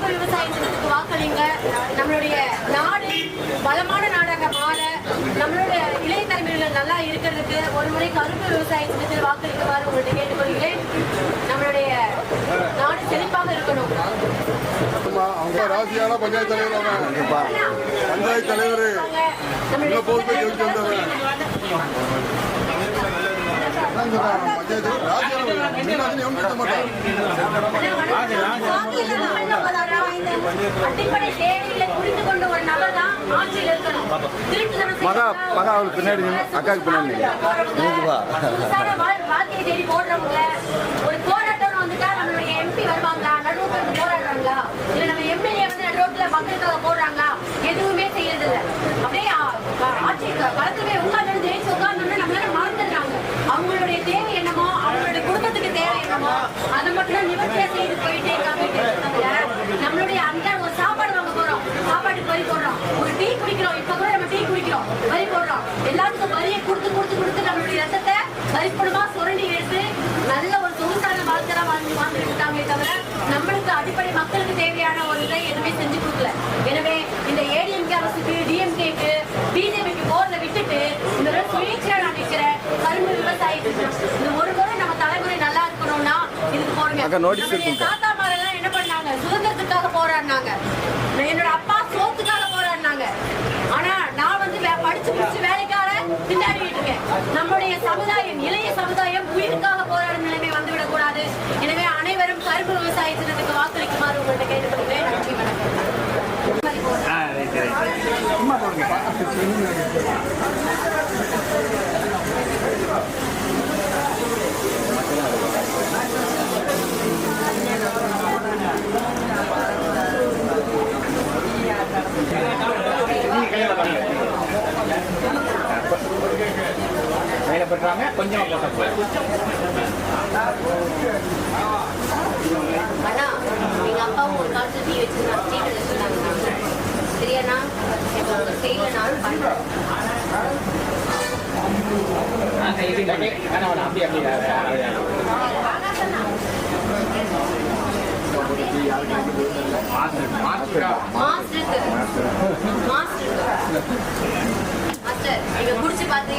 பெண்கள் விவசாய திட்டத்துக்கு வாக்களிங்க நம்மளுடைய நாடு பலமான நாடாக மாற நம்மளுடைய இளைய தலைமையினர் நல்லா இருக்கிறதுக்கு ஒரு முறை கரும்பு விவசாய திட்டத்தில் வாக்களிக்குமாறு உங்கள்கிட்ட கேட்டுக்கொள்கிறேன் நம்மளுடைய நாடு செழிப்பாக இருக்கணும் அவங்க பஞ்சாயத்து தலைவர் பஞ்சாயத்து தலைவர் மகா அவளுக்கு பின்னாடி அக்காவுக்கு பின்னாடி ஒரு போராட்டம் வந்துட்டா நம்மளுடைய எம்பி வருவாங்களா நடுவுக்கு போராடுறாங்களா இல்ல நம்ம எம்எல்ஏ வந்து நடுவுல மக்களுக்காக போடுறாங்களா எதுவுமே செய்யறது இல்ல அப்படியே ஆட்சி க- களத்திலே குடிக்கிறோம் இப்ப கூட நம்ம டீ குடிக்கிறோம் வரி போடுறோம் எல்லாத்துக்கும் வரியை கொடுத்து கொடுத்து கொடுத்து நம்மளுடைய ரத்தத்தை வரிப்படமா சுரண்டி எடுத்து நல்ல ஒரு சொகுசான வாழ்க்கை வாழ்ந்து வாழ்ந்துட்டு இருக்காங்களே தவிர நம்மளுக்கு அடிப்படை மக்களுக்கு தேவையான ஒரு இதை எதுவுமே செஞ்சு கொடுக்கல எனவே இந்த ஏடிஎம்கே அரசுக்கு டிஎம்கேக்கு பிஜேபிக்கு போறத விட்டுட்டு இந்த சுயேட்சையா நான் நிக்கிறேன் கரும்பு விவசாயி திட்டம். இந்த ஒரு முறை நம்ம தலைமுறை நல்லா இருக்கணும்னா இதுக்கு இருக்குங்க. தாத்தா திண்டாடிட்டு இருக்கேன். நம்முடைய சமுதாயம் இளைய சமுதாயம் உயிருக்காக போராடும் நிலைமை வந்துவிடக் கூடாது எனவே அனைவரும் கரும்பு விவசாய திட்டத்துக்கு வாக்களிக்குமாறு உங்கள்கிட்ட கேட்டுக்கொள்கிறேன். நன்றி வணக்கம். மேல பெற்றாங்க கொஞ்சம் அண்ணா எங்க அப்பாவும் ஒரு காலத்துல டீ வச்சிருந்தாங்க டீ கடை வச்சிருந்தாங்க சரியாண்ணா? செய்யலனாலும் பண்றேன். வேணாம் அப்படி அப்படி மாஸ்டருக்கு. மாஸ்டருக்கு. மாஸ்டர் நீங்க குடிச்சு பார்த்து